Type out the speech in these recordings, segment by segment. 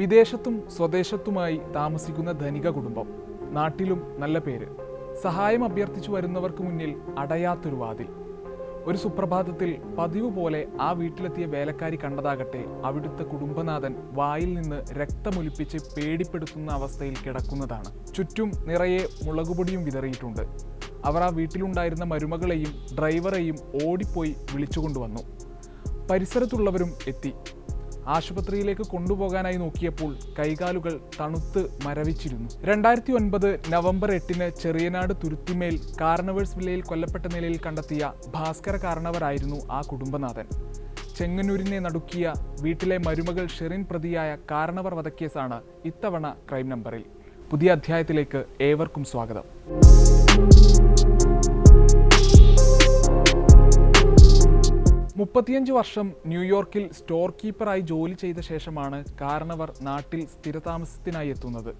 വിദേശത്തും സ്വദേശത്തുമായി താമസിക്കുന്ന ധനിക കുടുംബം. നാട്ടിലും നല്ല പേര്. സഹായം അഭ്യർത്ഥിച്ചു വരുന്നവർക്ക് മുന്നിൽ അടയാത്തൊരു വാതിൽ. ഒരു സുപ്രഭാതത്തിൽ പതിവ് പോലെ ആ വീട്ടിലെത്തിയ വേലക്കാരി കണ്ടതാകട്ടെ അവിടുത്തെ കുടുംബനാഥൻ വായിൽ നിന്ന് രക്തമൊലിപ്പിച്ച് പേടിപ്പെടുത്തുന്ന അവസ്ഥയിൽ കിടക്കുന്നതാണ്. ചുറ്റും നിറയെ മുളകുപൊടിയും വിതറിയിട്ടുണ്ട്. അവർ ആ വീട്ടിലുണ്ടായിരുന്ന മരുമകളെയും ഡ്രൈവറെയും ഓടിപ്പോയി വിളിച്ചുകൊണ്ടുവന്നു. പരിസരത്തുള്ളവരും എത്തി. ആശുപത്രിയിലേക്ക് കൊണ്ടുപോകാനായി നോക്കിയപ്പോൾ കൈകാലുകൾ തണുത്ത് മരവിച്ചിരുന്നു. രണ്ടായിരത്തി ഒൻപത് നവംബർ എട്ടിന് ചെറിയനാട് തുരുത്തിമേൽ കാർണവേഴ്സ് വില്ലയിൽ കൊല്ലപ്പെട്ട നിലയിൽ കണ്ടെത്തിയ ഭാസ്കര കാരണവരായിരുന്നു ആ കുടുംബനാഥൻ. ചെങ്ങന്നൂരിനെ നടുക്കിയ വീട്ടിലെ മരുമകൾ ഷെറിൻ പ്രതിയായ കാരണവർ വധക്കേസാണ് ഇത്തവണ ക്രൈം നമ്പറിൽ. പുതിയ അധ്യായത്തിലേക്ക് ഏവർക്കും സ്വാഗതം. മുപ്പത്തിയഞ്ച് വർഷം ന്യൂയോർക്കിൽ സ്റ്റോർ കീപ്പറായി ജോലി ചെയ്ത ശേഷമാണ് കാരണവർ നാട്ടിൽ സ്ഥിരതാമസത്തിനായി എത്തുന്നത്.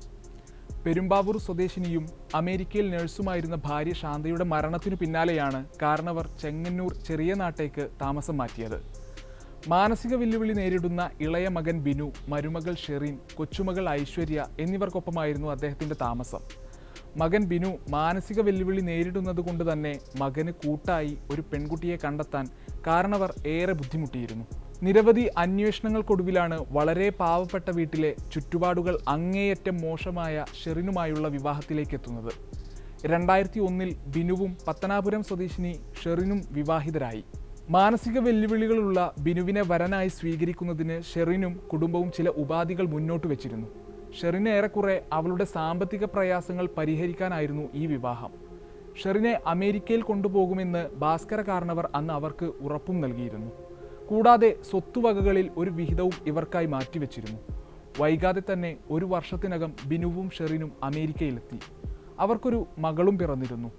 പെരുമ്പാവൂർ സ്വദേശിനിയും അമേരിക്കയിൽ നഴ്സുമായിരുന്ന ഭാര്യ ശാന്തയുടെ മരണത്തിനു പിന്നാലെയാണ് കാരണവർ ചെങ്ങന്നൂർ ചെറിയ നാട്ടേക്ക് താമസം മാറ്റിയത്. മാനസിക വെല്ലുവിളി നേരിടുന്ന ഇളയ മകൻ ബിനു മരുമകൾ ഷെറീൻ കൊച്ചുമകൾ ഐശ്വര്യ എന്നിവർക്കൊപ്പമായിരുന്നു അദ്ദേഹത്തിന്റെ താമസം. മകൻ ബിനു മാനസിക വെല്ലുവിളി നേരിടുന്നത് കൊണ്ട് തന്നെ മകന് കൂട്ടായി ഒരു പെൺകുട്ടിയെ കണ്ടെത്താൻ കാരണവർ ഏറെ ബുദ്ധിമുട്ടിയിരുന്നു. നിരവധി അന്വേഷണങ്ങൾക്കൊടുവിലാണ് വളരെ പാവപ്പെട്ട വീട്ടിലെ ചുറ്റുപാടുകൾ അങ്ങേയറ്റം മോശമായ ഷെറിനുമായുള്ള വിവാഹത്തിലേക്ക് എത്തുന്നത്. രണ്ടായിരത്തി ഒന്നിൽ ബിനുവും പത്തനാപുരം സ്വദേശിനി ഷെറിനും വിവാഹിതരായി. മാനസിക വെല്ലുവിളികളുള്ള ബിനുവിനെ വരനായി സ്വീകരിക്കുന്നതിന് ഷെറിനും കുടുംബവും ചില ഉപാധികൾ മുന്നോട്ട് വെച്ചിരുന്നു. ഷെറിന് ഏറെക്കുറെ അവളുടെ സാമ്പത്തിക പ്രയാസങ്ങൾ പരിഹരിക്കാനായിരുന്നു ഈ വിവാഹം. ഷെറിനെ അമേരിക്കയിൽ കൊണ്ടുപോകുമെന്ന് ഭാസ്കര കാരണവർ അന്ന് അവർക്ക് ഉറപ്പും നൽകിയിരുന്നു. കൂടാതെ സ്വത്തുവകകളിൽ ഒരു വിഹിതവും ഇവർക്കായി മാറ്റിവെച്ചിരുന്നു. വൈകാതെ തന്നെ ഒരു വർഷത്തിനകം ബിനുവും ഷെറിനും അമേരിക്കയിലെത്തി. അവർക്കൊരു മകളും പിറന്നിരുന്നു.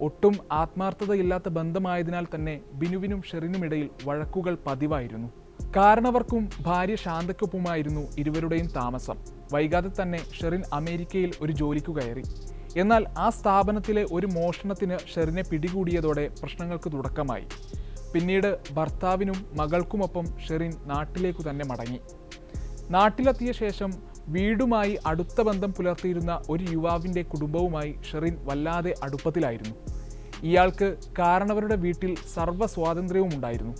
ഒട്ടും ആത്മാർത്ഥതയില്ലാത്ത ബന്ധമായതിനാൽ തന്നെ ബിനുവിനും ഷെറിനുമിടയിൽ വഴക്കുകൾ പതിവായിരുന്നു. കാരണവർക്കും ഭാര്യ ശാന്തയ്ക്കൊപ്പമായിരുന്നു ഇരുവരുടെയും താമസം. വൈകാതെ തന്നെ ഷെറിൻ അമേരിക്കയിൽ ഒരു ജോലിക്കു കയറി. എന്നാൽ ആ സ്ഥാപനത്തിലെ ഒരു മോഷണത്തിന് ഷെറിനെ പിടികൂടിയതോടെ പ്രശ്നങ്ങൾക്ക് തുടക്കമായി. പിന്നീട് ഭർത്താവിനും മകൾക്കുമൊപ്പം ഷെറിൻ നാട്ടിലേക്കു തന്നെ മടങ്ങി. നാട്ടിലെത്തിയ ശേഷം വീടുമായി അടുത്ത ബന്ധം പുലർത്തിയിരുന്ന ഒരു യുവാവിന്റെ കുടുംബവുമായി ഷെറിൻ വല്ലാതെ അടുപ്പത്തിലായിരുന്നു. ഇയാൾക്ക് കാരണവരുടെ വീട്ടിൽ സർവ സ്വാതന്ത്ര്യവും ഉണ്ടായിരുന്നു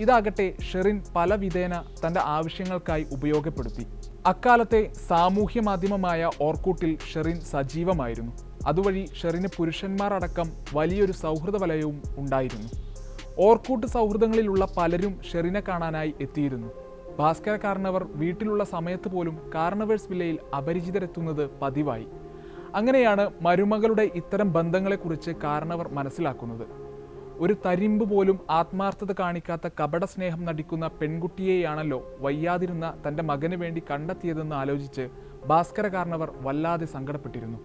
ഇതാകട്ടെ ഷെറിൻ പല വിധേന തന്റെ ആവശ്യങ്ങൾക്കായി ഉപയോഗപ്പെടുത്തി. അക്കാലത്തെ സാമൂഹ്യ മാധ്യമമായ ഓർക്കൂട്ടിൽ ഷെറിൻ സജീവമായിരുന്നു. അതുവഴി ഷെറിന് പുരുഷന്മാർ അടക്കം വലിയൊരു സൗഹൃദ വലയവും ഉണ്ടായിരുന്നു. ഓർക്കൂട്ട് സൗഹൃദങ്ങളിലുള്ള പലരും ഷെറിനെ കാണാനായി എത്തിയിരുന്നു. ഭാസ്കര കാരണവർ വീട്ടിലുള്ള സമയത്ത് പോലും കാർണവേഴ്സ് വില്ലയിൽ അപരിചിതരെത്തുന്നത് പതിവായി. അങ്ങനെയാണ് മരുമകളുടെ ഇത്തരം ബന്ധങ്ങളെക്കുറിച്ച് കാരണവർ മനസ്സിലാക്കുന്നത്. ഒരു തരിമ്പ് പോലും ആത്മാർത്ഥത കാണിക്കാത്ത കപട സ്നേഹം നടിക്കുന്ന പെൺകുട്ടിയെയാണല്ലോ വയ്യാതിരുന്ന തന്റെ മകന് വേണ്ടി കണ്ടെത്തിയതെന്ന് ആലോചിച്ച് ഭാസ്കര കാരണവർ വല്ലാതെ സങ്കടപ്പെട്ടിരുന്നു.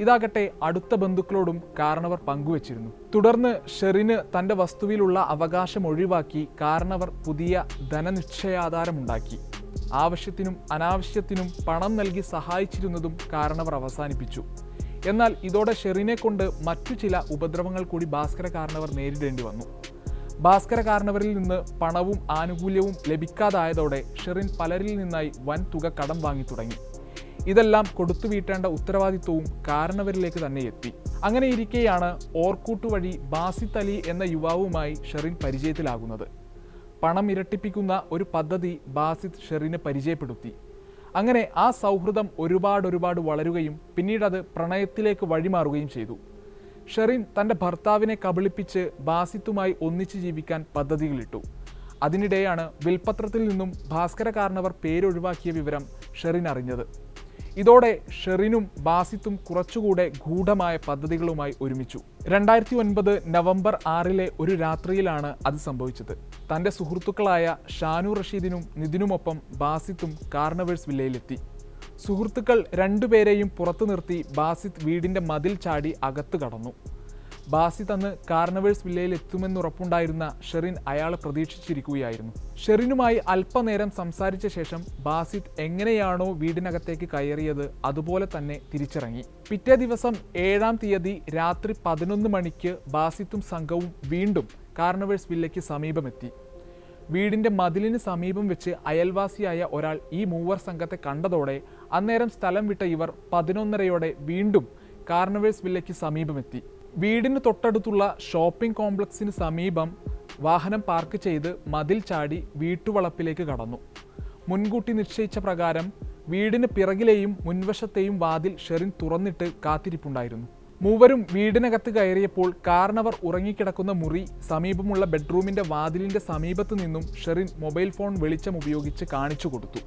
ഇതാകട്ടെ അടുത്ത ബന്ധുക്കളോടും കാരണവർ പങ്കുവച്ചിരുന്നു. തുടർന്ന് ഷെറിന് തന്റെ വസ്തുവിലുള്ള അവകാശം ഒഴിവാക്കി കാരണവർ പുതിയ ധനനിശ്ചയാധാരമുണ്ടാക്കി. ആവശ്യത്തിനും അനാവശ്യത്തിനും പണം നൽകി സഹായിച്ചിരുന്നതും കാരണവർ അവസാനിപ്പിച്ചു. എന്നാൽ ഇതോടെ ഷെറിനെ കൊണ്ട് മറ്റു ചില ഉപദ്രവങ്ങൾ കൂടി ഭാസ്കര കാരണവർ നേരിടേണ്ടി വന്നു. ഭാസ്കര കാരണവരിൽ നിന്ന് പണവും ആനുകൂല്യവും ലഭിക്കാതായതോടെ ഷെറിൻ പലരിൽ നിന്നായി വൻ തുക കടം വാങ്ങി തുടങ്ങി. ഇതെല്ലാം കൊടുത്തു വീട്ടേണ്ട ഉത്തരവാദിത്വവും കാരണവരിലേക്ക് തന്നെ എത്തി. അങ്ങനെ ഇരിക്കെയാണ് ഓർക്കൂട്ട് വഴി ബാസിത് അലി എന്ന യുവാവുമായി ഷെറിൻ പരിചയത്തിലാകുന്നത്. പണം ഇരട്ടിപ്പിക്കുന്ന ഒരു പദ്ധതി ബാസിത് ഷെറിനെ പരിചയപ്പെടുത്തി. അങ്ങനെ ആ സൗഹൃദം ഒരുപാട് ഒരുപാട് വളരുകയും പിന്നീട് അത് പ്രണയത്തിലേക്ക് വഴിമാറുകയും ചെയ്തു. ഷെറിൻ തന്റെ ഭർത്താവിനെ കബളിപ്പിച്ച് ബാസിത്തുമായി ഒന്നിച്ചു ജീവിക്കാൻ പദ്ധതികളിട്ടു. അതിനിടെയാണ് വിൽപത്രത്തിൽ നിന്നും ഭാസ്കര കാരണവർ പേരൊഴിവാക്കിയ വിവരം ഷെറിൻ അറിഞ്ഞത്. ഇതോടെ ഷെറിനും ബാസിത്തും കുറച്ചുകൂടെ ഗൂഢമായ പദ്ധതികളുമായി ഒരുമിച്ചു. രണ്ടായിരത്തി ഒൻപത് നവംബർ ആറിലെ ഒരു രാത്രിയിലാണ് അത് സംഭവിച്ചത്. തന്റെ സുഹൃത്തുക്കളായ ഷാനു റഷീദിനും നിതിനുമൊപ്പം ബാസിത്തും കാർണവേഴ്സ് വില്ലയിലെത്തി. സുഹൃത്തുക്കൾ രണ്ടുപേരെയും പുറത്തു നിർത്തി ബാസിത്ത് വീടിന്റെ മതിൽ ചാടി അകത്തു കടന്നു. ബാസിത്ത് അന്ന് കാർണവേഴ്സ് വില്ലയിൽ എത്തുമെന്നുറപ്പുണ്ടായിരുന്ന ഷെറിൻ അയാളെ പ്രതീക്ഷിച്ചിരിക്കുകയായിരുന്നു. ഷെറിനുമായി അല്പനേരം സംസാരിച്ച ശേഷം ബാസിത്ത് എങ്ങനെയാണോ വീടിനകത്തേക്ക് കയറിയത് അതുപോലെ തന്നെ തിരിച്ചിറങ്ങി. പിറ്റേ ദിവസം ഏഴാം തീയതി രാത്രി പതിനൊന്ന് മണിക്ക് ബാസിത്തും സംഘവും വീണ്ടും കാർണവേഴ്സ് വില്ലയ്ക്ക് സമീപമെത്തി. വീടിന്റെ മതിലിന് സമീപം വെച്ച് അയൽവാസിയായ ഒരാൾ ഈ മൂവർ സംഘത്തെ കണ്ടതോടെ അന്നേരം സ്ഥലം വിട്ട ഇവർ പതിനൊന്നരയോടെ വീണ്ടും കാർണവേഴ്സ് വില്ലയ്ക്ക് സമീപമെത്തി. വീടിന് തൊട്ടടുത്തുള്ള ഷോപ്പിംഗ് കോംപ്ലക്സിന് സമീപം വാഹനം പാർക്ക് ചെയ്ത് മതിൽ ചാടി വീട്ടുവളപ്പിലേക്ക് കടന്നു. മുൻകൂട്ടി നിശ്ചയിച്ച പ്രകാരം വീടിന് പിറകിലെയും മുൻവശത്തെയും വാതിൽ ഷെറിൻ തുറന്നിട്ട് കാത്തിരിപ്പുണ്ടായിരുന്നു. മൂവരും വീടിനകത്ത് കയറിയപ്പോൾ കാരണവർ ഉറങ്ങിക്കിടക്കുന്ന മുറി സമീപമുള്ള ബെഡ്റൂമിന്റെ വാതിലിന്റെ സമീപത്ത് നിന്നും ഷെറിൻ മൊബൈൽ ഫോൺ വെളിച്ചം ഉപയോഗിച്ച് കാണിച്ചു കൊടുത്തു.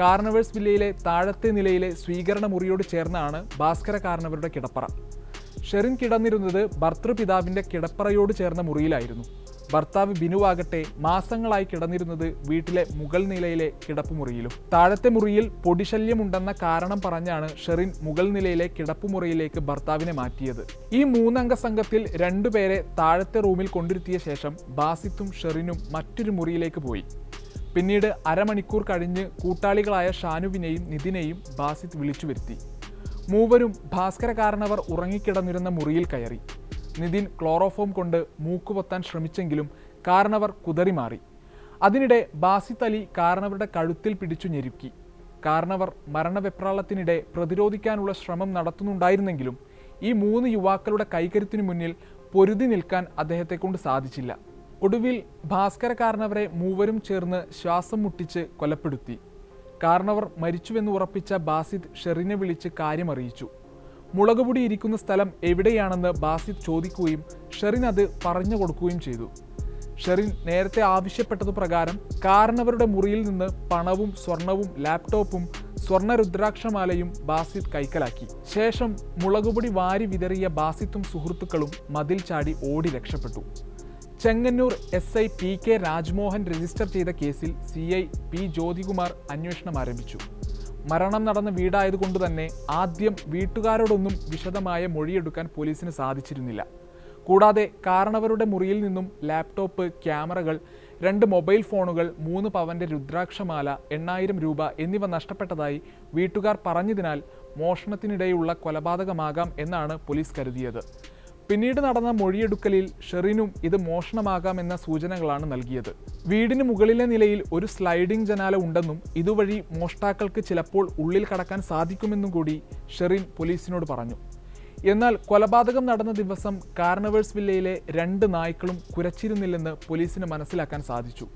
കാർണവേഴ്സ് വില്ലയിലെ താഴത്തെ നിലയിലെ സ്വീകരണ മുറിയോട് ചേർന്നാണ് ഭാസ്കര കാർണവരുടെ കിടപ്പറ. ഷെറിൻ കിടന്നിരുന്നത് ഭർത്തൃപിതാവിന്റെ കിടപ്പറയോട് ചേർന്ന മുറിയിലായിരുന്നു. ഭർത്താവ് ബിനുവാകട്ടെ മാസങ്ങളായി കിടന്നിരുന്നത് വീട്ടിലെ മുകൾ നിലയിലെ കിടപ്പുമുറിയിലും. താഴത്തെ മുറിയിൽ പൊടിശല്യമുണ്ടെന്ന കാരണം പറഞ്ഞാണ് ഷെറിൻ മുകൾ നിലയിലെ കിടപ്പുമുറിയിലേക്ക് ഭർത്താവിനെ മാറ്റിയത്. ഈ മൂന്നംഗ സംഘത്തിൽ രണ്ടുപേരെ താഴത്തെ റൂമിൽ കൊണ്ടിരുത്തിയ ശേഷം ബാസിത്തും ഷെറിനും മറ്റൊരു മുറിയിലേക്ക് പോയി. പിന്നീട് അരമണിക്കൂർ കഴിഞ്ഞ് കൂട്ടാളികളായ ഷാനുവിനെയും നിതിനെയും ബാസിത്ത് വിളിച്ചു വരുത്തി മൂവരും ഭാസ്കര കാരണവർ ഉറങ്ങിക്കിടന്നിരുന്ന മുറിയിൽ കയറി. നിതിൻ ക്ലോറോഫോം കൊണ്ട് മൂക്കുപൊത്താൻ ശ്രമിച്ചെങ്കിലും കാരണവർ കുതറിമാറി. അതിനിടെ ബാസിത് അലി കാരണവരുടെ കഴുത്തിൽ പിടിച്ചു ഞെരുക്കി. കാരണവർ മരണവെപ്രാളത്തിനിടെ പ്രതിരോധിക്കാനുള്ള ശ്രമം നടത്തുന്നുണ്ടായിരുന്നെങ്കിലും ഈ മൂന്ന് യുവാക്കളുടെ കൈകരുത്തിനു മുന്നിൽ പൊരുതി നിൽക്കാൻ അദ്ദേഹത്തെക്കൊണ്ട് സാധിച്ചില്ല. ഒടുവിൽ ഭാസ്കര കാരണവരെ മൂവരും ചേർന്ന് ശ്വാസം മുട്ടിച്ച് കൊലപ്പെടുത്തി. കാരണവർ മരിച്ചുവെന്ന് ഉറപ്പിച്ച ബാസിദ് ഷെറിനെ വിളിച്ച് കാര്യമറിയിച്ചു. മുളകുപൊടി ഇരിക്കുന്ന സ്ഥലം എവിടെയാണെന്ന് ബാസിദ് ചോദിക്കുകയും ഷെറിൻ അത് പറഞ്ഞു കൊടുക്കുകയും ചെയ്തു. ഷെറിൻ നേരത്തെ ആവശ്യപ്പെട്ടതു പ്രകാരം കാരണവരുടെ മുറിയിൽ നിന്ന് പണവും സ്വർണവും ലാപ്ടോപ്പും സ്വർണ രുദ്രാക്ഷമാലയും ബാസിദ് കൈക്കലാക്കി. ശേഷം മുളകുപൊടി വാരി വിതറിയ ബാസിത്തും സുഹൃത്തുക്കളും മതിൽ ചാടി ഓടി രക്ഷപ്പെട്ടു. Chengannur S I P K Rajmohan register ചെയ്ത കേസിൽ സി ഐ പി ജ്യോതികുമാർ അന്വേഷണം ആരംഭിച്ചു. മരണം നടന്ന വീടായതുകൊണ്ട് തന്നെ ആദ്യം വീട്ടുകാരോടൊന്നും വിശദമായ മൊഴിയെടുക്കാൻ പോലീസിന് സാധിച്ചിരുന്നില്ല. കൂടാതെ കാരണവരുടെ മുറിയിൽ നിന്നും ലാപ്ടോപ്പ് ക്യാമറകൾ രണ്ട് മൊബൈൽ ഫോണുകൾ മൂന്ന് പവന്റെ രുദ്രാക്ഷമാല എണ്ണായിരം രൂപ എന്നിവ നഷ്ടപ്പെട്ടതായി വീട്ടുകാർ പറഞ്ഞതിനാൽ മോഷണത്തിനിടെയുള്ള കൊലപാതകമാകാം എന്നാണ് പോലീസ് കരുതിയത്. പിന്നീട് നടന്ന മൊഴിയെടുക്കലിൽ ഷെറിനും ഇത് മോഷണമാകാമെന്ന സൂചനകളാണ് നൽകിയത്. വീടിന് മുകളിലെ നിലയിൽ ഒരു സ്ലൈഡിംഗ് ജനാല ഉണ്ടെന്നും ഇതുവഴി മോഷ്ടാക്കൾക്ക് ചിലപ്പോൾ ഉള്ളിൽ കടക്കാൻ സാധിക്കുമെന്നും കൂടി ഷെറിൻ പോലീസിനോട് പറഞ്ഞു. എന്നാൽ കൊലപാതകം നടന്ന ദിവസം കാർണവേഴ്സ് വില്ലയിലെ രണ്ട് നായ്ക്കളും കുരച്ചിരുന്നില്ലെന്ന് പോലീസിന് മനസ്സിലാക്കാൻ സാധിച്ചു.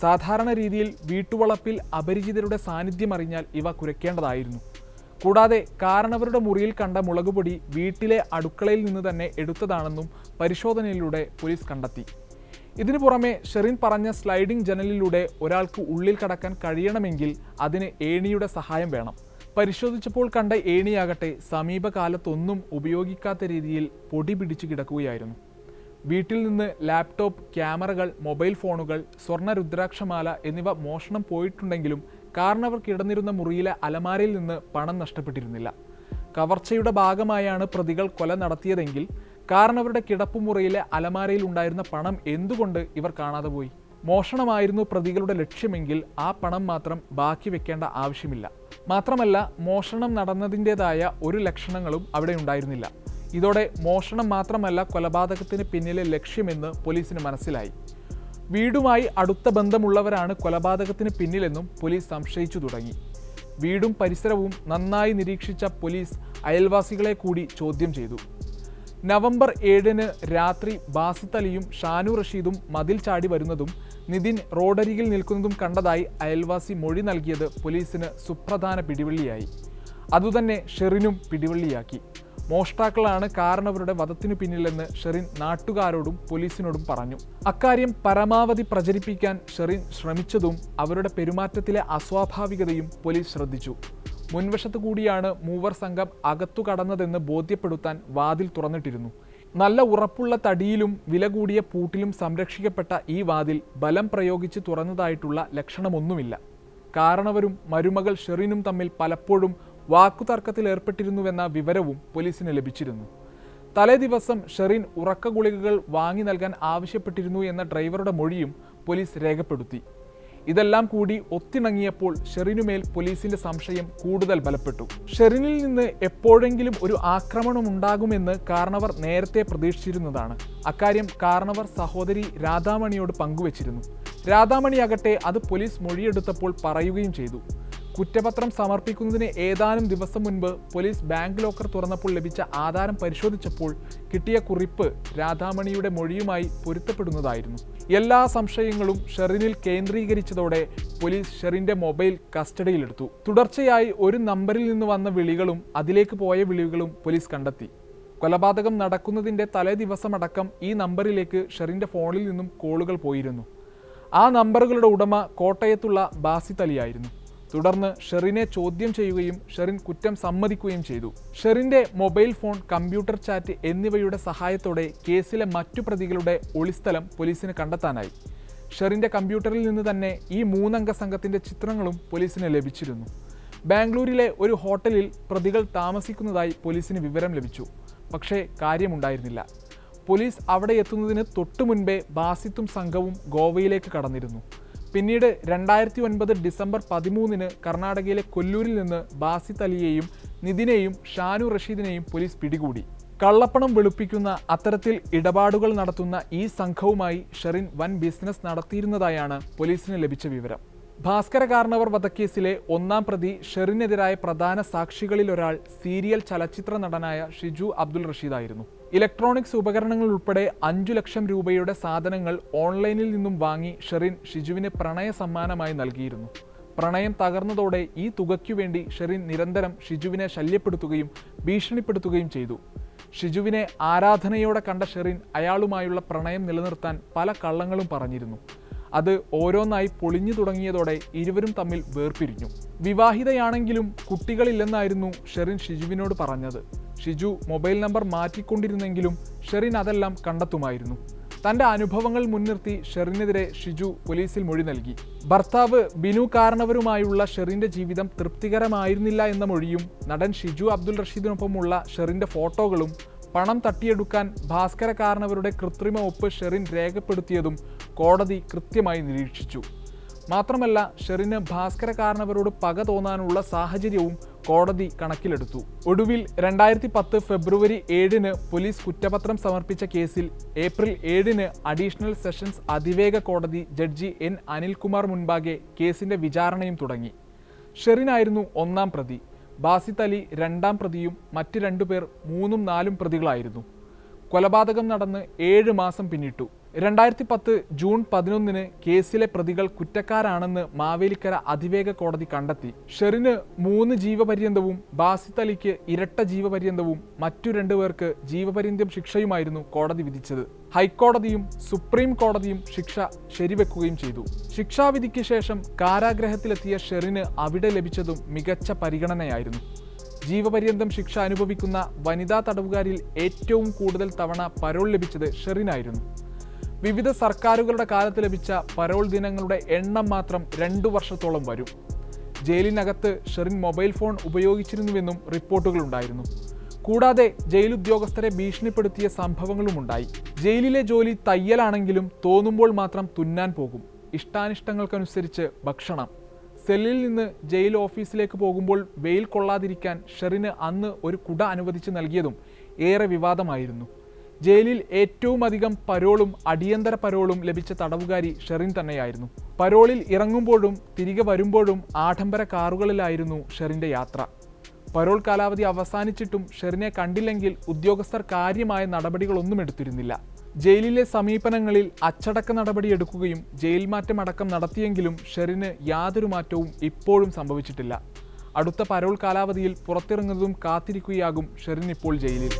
സാധാരണ രീതിയിൽ വീട്ടുവളപ്പിൽ അപരിചിതരുടെ സാന്നിധ്യം അറിഞ്ഞാൽ ഇവ കുരയ്ക്കേണ്ടതായിരുന്നു. കൂടാതെ കാരണവരുടെ മുറിയിൽ കണ്ട മുളകുപൊടി വീട്ടിലെ അടുക്കളയിൽ നിന്ന് തന്നെ എടുത്തതാണെന്നും പരിശോധനയിലൂടെ പോലീസ് കണ്ടെത്തി. ഇതിനു പുറമെ ഷെറിൻ പറഞ്ഞ സ്ലൈഡിംഗ് ജനലിലൂടെ ഒരാൾക്ക് ഉള്ളിൽ കടക്കാൻ കഴിയണമെങ്കിൽ അതിന് ഏണിയുടെ സഹായം വേണം. പരിശോധിച്ചപ്പോൾ കണ്ട ഏണിയാകട്ടെ സമീപകാലത്തൊന്നും ഉപയോഗിക്കാത്ത രീതിയിൽ പൊടി പിടിച്ചു കിടക്കുകയായിരുന്നു. വീട്ടിൽ നിന്ന് ലാപ്ടോപ്പ് ക്യാമറകൾ മൊബൈൽ ഫോണുകൾ സ്വർണ രുദ്രാക്ഷമാല എന്നിവ മോഷണം പോയിട്ടുണ്ടെങ്കിലും കാരണവർ കിടന്നിരുന്ന മുറിയിലെ അലമാരയിൽ നിന്ന് പണം നഷ്ടപ്പെട്ടിരുന്നില്ല. കവർച്ചയുടെ ഭാഗമായാണ് പ്രതികൾ കൊല നടത്തിയതെങ്കിൽ കാരണവരുടെ കിടപ്പുമുറിയിലെ അലമാരയിൽ ഉണ്ടായിരുന്ന പണം എന്തുകൊണ്ട് ഇവർ കാണാതെ പോയി? മോഷണമായിരുന്നു പ്രതികളുടെ ലക്ഷ്യമെങ്കിൽ ആ പണം മാത്രം ബാക്കി വെക്കേണ്ട ആവശ്യമില്ല. മാത്രമല്ല മോഷണം നടന്നതിന്റെതായ ഒരു ലക്ഷണങ്ങളും അവിടെ ഉണ്ടായിരുന്നില്ല. ഇതോടെ മോഷണം മാത്രമല്ല കൊലപാതകത്തിന് പിന്നിലെ ലക്ഷ്യമെന്ന് പോലീസിന് മനസ്സിലായി. വീടുമായി അടുത്ത ബന്ധമുള്ളവരാണ് കൊലപാതകത്തിന് പിന്നിലെന്നും പോലീസ് സംശയിച്ചു തുടങ്ങി. വീടും പരിസരവും നന്നായി നിരീക്ഷിച്ച പോലീസ് അയൽവാസികളെ കൂടി ചോദ്യം ചെയ്തു. നവംബർ ഏഴിന് രാത്രി ബാസിത്ത് അലിയും ഷാനു റഷീദും മതിൽ ചാടി വരുന്നതും നിതിൻ റോഡരികിൽ നിൽക്കുന്നതും കണ്ടതായി അയൽവാസി മൊഴി നൽകിയത് പോലീസിന് സുപ്രധാന പിടിവള്ളിയായി. അതുതന്നെ ഷെറിനും പിടിവള്ളിയാക്കി. മോഷ്ടാക്കളാണ് കാരണവരുടെ വധത്തിനു പിന്നിലെന്ന് ഷെറിൻ നാട്ടുകാരോടും പോലീസിനോടും പറഞ്ഞു. അക്കാര്യം പരമാവധി പ്രചരിപ്പിക്കാൻ ഷെറിൻ ശ്രമിച്ചതും അവരുടെ പെരുമാറ്റത്തിലെ അസ്വാഭാവികതയും പോലീസ് ശ്രദ്ധിച്ചു. മുൻവശത്തു കൂടിയാണ് മൂവർ സംഘം അകത്തു കടന്നതെന്ന് ബോധ്യപ്പെടുത്താൻ വാതിൽ തുറന്നിട്ടിരുന്നു. നല്ല ഉറപ്പുള്ള തടിയിലും വില കൂടിയ പൂട്ടിലും സംരക്ഷിക്കപ്പെട്ട ഈ വാതിൽ ബലം പ്രയോഗിച്ച് തുറന്നതായിട്ടുള്ള ലക്ഷണമൊന്നുമില്ല. കാരണവരും മരുമകൾ ഷെറിനും തമ്മിൽ പലപ്പോഴും വാക്കുതർക്കത്തിൽ ഏർപ്പെട്ടിരുന്നുവെന്ന വിവരവും പോലീസിന് ലഭിച്ചിരുന്നു. തലേ ദിവസം ഷെറിൻ ഉറക്ക ഗുളികകൾ വാങ്ങി നൽകാൻ ആവശ്യപ്പെട്ടിരുന്നു എന്ന ഡ്രൈവറുടെ മൊഴിയും പോലീസ് രേഖപ്പെടുത്തി. ഇതെല്ലാം കൂടി ഒത്തിണങ്ങിയപ്പോൾ ഷെറിനുമേൽ പോലീസിന്റെ സംശയം കൂടുതൽ ബലപ്പെട്ടു. ഷെറിനിൽ നിന്ന് എപ്പോഴെങ്കിലും ഒരു ആക്രമണം ഉണ്ടാകുമെന്ന് കാരണവർ നേരത്തെ പ്രതീക്ഷിച്ചിരുന്നതാണ്. അക്കാര്യം കാരണവർ സഹോദരി രാധാമണിയോട് പങ്കുവച്ചിരുന്നു. രാധാമണിയാകട്ടെ അത് പോലീസ് മൊഴിയെടുത്തപ്പോൾ പറയുകയും ചെയ്തു. കുറ്റപത്രം സമർപ്പിക്കുന്നതിന് ഏതാനും ദിവസം മുൻപ് പോലീസ് ബാങ്ക് ലോക്കർ തുറന്നപ്പോൾ ലഭിച്ച ആധാരം പരിശോധിച്ചപ്പോൾ കിട്ടിയ കുറിപ്പ് രാധാമണിയുടെ മൊഴിയുമായി പൊരുത്തപ്പെടുന്നതായിരുന്നു. എല്ലാ സംശയങ്ങളും ഷെറിനിൽ കേന്ദ്രീകരിച്ചതോടെ പോലീസ് ഷെറിന്റെ മൊബൈൽ കസ്റ്റഡിയിലെടുത്തു. തുടർച്ചയായി ഒരു നമ്പറിൽ നിന്ന് വന്ന വിളികളും അതിലേക്ക് പോയ വിളികളും പോലീസ് കണ്ടെത്തി. കൊലപാതകം നടക്കുന്നതിന്റെ തലേ ദിവസമടക്കം ഈ നമ്പറിലേക്ക് ഷെറിന്റെ ഫോണിൽ നിന്നും കോളുകൾ പോയിരുന്നു. ആ നമ്പറുകളുടെ ഉടമ കോട്ടയത്തുള്ള ബാസിത് അലിയായിരുന്നു തുടർന്ന് ഷെറിനെ ചോദ്യം ചെയ്യുകയും ഷെറിൻ കുറ്റം സമ്മതിക്കുകയും ചെയ്തു. ഷെറിന്റെ മൊബൈൽ ഫോൺ കമ്പ്യൂട്ടർ ചാറ്റ് എന്നിവയുടെ സഹായത്തോടെ കേസിലെ മറ്റു പ്രതികളുടെ ഒളിസ്ഥലം പോലീസിന് കണ്ടെത്താനായി. ഷെറിന്റെ കമ്പ്യൂട്ടറിൽ നിന്ന് തന്നെ ഈ മൂന്നംഗ സംഘത്തിന്റെ ചിത്രങ്ങളും പോലീസിന് ലഭിച്ചിരുന്നു. ബാംഗ്ലൂരിലെ ഒരു ഹോട്ടലിൽ പ്രതികൾ താമസിക്കുന്നതായി പോലീസിന് വിവരം ലഭിച്ചു. പക്ഷേ കാര്യമുണ്ടായിരുന്നില്ല. പോലീസ് അവിടെ എത്തുന്നതിന് തൊട്ടു മുൻപേ ബാസിത്തും സംഘവും ഗോവയിലേക്ക് കടന്നിരുന്നു. പിന്നീട് രണ്ടായിരത്തി ഒൻപത് ഡിസംബർ പതിമൂന്നിന് കർണാടകയിലെ കൊല്ലൂരിൽ നിന്ന് ബാസിത് അലിയെയും നിതിനെയും ഷാനു റഷീദിനെയും പോലീസ് പിടികൂടി. കള്ളപ്പണം വെളുപ്പിക്കുന്ന അത്തരത്തിൽ ഇടപാടുകൾ നടത്തുന്ന ഈ സംഘവുമായി ഷെറിൻ വൻ ബിസിനസ് നടത്തിയിരുന്നതായാണ് പോലീസിന് ലഭിച്ച വിവരം. ഭാസ്കര കാരണവർ വധക്കേസിലെ ഒന്നാം പ്രതി ഷെറിനെതിരായ പ്രധാന സാക്ഷികളിലൊരാൾ സീരിയൽ ചലച്ചിത്ര നടനായ ഷിജു അബ്ദുൾ റഷീദായിരുന്നു. ഇലക്ട്രോണിക്സ് ഉപകരണങ്ങൾ ഉൾപ്പെടെ അഞ്ചു ലക്ഷം രൂപയുടെ സാധനങ്ങൾ ഓൺലൈനിൽ നിന്നും വാങ്ങി ഷെറിൻ ഷിജുവിന് പ്രണയ സമ്മാനമായി നൽകിയിരുന്നു. പ്രണയം തകർന്നതോടെ ഈ തുകയ്ക്കു വേണ്ടി ഷെറിൻ നിരന്തരം ഷിജുവിനെ ശല്യപ്പെടുത്തുകയും ഭീഷണിപ്പെടുത്തുകയും ചെയ്തു. ഷിജുവിനെ ആരാധനയോടെ കണ്ട ഷെറിൻ അയാളുമായുള്ള പ്രണയം നിലനിർത്താൻ പല കള്ളങ്ങളും പറഞ്ഞിരുന്നു. അത് ഓരോന്നായി പൊളിഞ്ഞു തുടങ്ങിയതോടെ ഇരുവരും തമ്മിൽ വേർപിരിഞ്ഞു. വിവാഹിതയാണെങ്കിലും കുട്ടികളില്ലെന്നായിരുന്നു ഷെറിൻ ഷിജുവിനോട് പറഞ്ഞത്. ഷിജു മൊബൈൽ നമ്പർ മാറ്റിക്കൊണ്ടിരുന്നെങ്കിലും ഷെറിൻ അതെല്ലാം കണ്ടെത്തുമായിരുന്നു. തന്റെ അനുഭവങ്ങൾ മുൻനിർത്തി ഷെറിനെതിരെ ഷിജു പോലീസിൽ മൊഴി നൽകി. ഭർത്താവ് ബിനു കാരണവരുമായുള്ള ഷെറിന്റെ ജീവിതം തൃപ്തികരമായിരുന്നില്ല എന്ന മൊഴിയും നടൻ ഷിജു അബ്ദുൾ റഷീദിനൊപ്പമുള്ള ഷെറിന്റെ ഫോട്ടോകളും പണം തട്ടിയെടുക്കാൻ ഭാസ്കര കാരണവരുടെ കൃത്രിമ ഒപ്പ് ഷെറിൻ രേഖപ്പെടുത്തിയതും കോടതി കൃത്യമായി നിരീക്ഷിച്ചു. മാത്രമല്ല ഷെറിന് ഭാസ്കര കാരണവരോട് പക തോന്നാനുള്ള സാഹചര്യവും കോടതി കണക്കിലെടുത്തു. ഒടുവിൽ രണ്ടായിരത്തി പത്ത് ഫെബ്രുവരി ഏഴിന് പോലീസ് കുറ്റപത്രം സമർപ്പിച്ച കേസിൽ ഏപ്രിൽ ഏഴിന് അഡീഷണൽ സെഷൻസ് അതിവേഗ കോടതി ജഡ്ജി എൻ അനിൽകുമാർ മുൻപാകെ കേസിന്റെ വിചാരണയും തുടങ്ങി. ഷെറിനായിരുന്നു ഒന്നാം പ്രതി. ബാസിത് അലി രണ്ടാം പ്രതിയും മറ്റ് രണ്ടുപേർ മൂന്നും നാലും പ്രതികളായിരുന്നു. കൊലപാതകം നടന്ന് ഏഴ് മാസം പിന്നിട്ടു. രണ്ടായിരത്തി പത്ത് ജൂൺ പതിനൊന്നിന് കേസിലെ പ്രതികൾ കുറ്റക്കാരാണെന്ന് മാവേലിക്കര അതിവേഗ കോടതി കണ്ടെത്തി. ഷെറിന് മൂന്ന് ജീവപര്യന്തവും ബാസിത് അലിക്ക് ഇരട്ട ജീവപര്യന്തവും മറ്റു രണ്ടുപേർക്ക് ജീവപര്യന്തം ശിക്ഷയുമായിരുന്നു കോടതി വിധിച്ചത്. ഹൈക്കോടതിയും സുപ്രീം കോടതിയും ശിക്ഷ ശരിവെക്കുകയും ചെയ്തു. ശിക്ഷാവിധിക്ക് ശേഷം കാരാഗ്രഹത്തിലെത്തിയ ഷെറിന് അവിടെ ലഭിച്ചതും മികച്ച പരിഗണനയായിരുന്നു. ജീവപര്യന്തം ശിക്ഷ അനുഭവിക്കുന്ന വനിതാ തടവുകാരിൽ ഏറ്റവും കൂടുതൽ തവണ പരോൾ ലഭിച്ചത് ഷെറിനായിരുന്നു. വിവിധ സർക്കാരുകളുടെ കാലത്ത് ലഭിച്ച പരോൾ ദിനങ്ങളുടെ എണ്ണം മാത്രം രണ്ടു വർഷത്തോളം വരും. ജയിലിനകത്ത് ഷെറിൻ മൊബൈൽ ഫോൺ ഉപയോഗിച്ചിരുന്നുവെന്നും റിപ്പോർട്ടുകളുണ്ടായിരുന്നു. കൂടാതെ ജയിൽ ഉദ്യോഗസ്ഥരെ ഭീഷണിപ്പെടുത്തിയ സംഭവങ്ങളുമുണ്ടായി. ജയിലിലെ ജോലി തയ്യലാണെങ്കിലും തോന്നുമ്പോൾ മാത്രം തുന്നാൻ പോകും. ഇഷ്ടാനിഷ്ടങ്ങൾക്കനുസരിച്ച് ഭക്ഷണം. സെല്ലിൽ നിന്ന് ജയിൽ ഓഫീസിലേക്ക് പോകുമ്പോൾ വെയിൽ കൊള്ളാതിരിക്കാൻ ഷെറിന് അന്ന് ഒരു കുട അനുവദിച്ച് നൽകിയതും ഏറെ വിവാദമായിരുന്നു. ജയിലിൽ ഏറ്റവും അധികം പരോളും അടിയന്തര പരോളും ലഭിച്ച തടവുകാരി ഷെറിൻ തന്നെയായിരുന്നു. പരോളിൽ ഇറങ്ങുമ്പോഴും തിരികെ വരുമ്പോഴും ആഡംബര കാറുകളിലായിരുന്നു ഷെറിന്റെ യാത്ര. പരോൾ കാലാവധി അവസാനിച്ചിട്ടും ഷെറിനെ കണ്ടില്ലെങ്കിൽ ഉദ്യോഗസ്ഥർ കാര്യമായ നടപടികളൊന്നും എടുത്തിരുന്നില്ല. ജയിലിലെ സമീപനങ്ങളിൽ അച്ചടക്ക നടപടി എടുക്കുകയും ജയിൽ മാറ്റം അടക്കം നടത്തിയെങ്കിലും ഷെറിന് യാതൊരു മാറ്റവും ഇപ്പോഴും സംഭവിച്ചിട്ടില്ല. അടുത്ത പരോൾ കാലാവധിയിൽ പുറത്തിറങ്ങുന്നതും കാത്തിരിക്കുകയാകും ഷെറിൻ ഇപ്പോൾ ജയിലിൽ.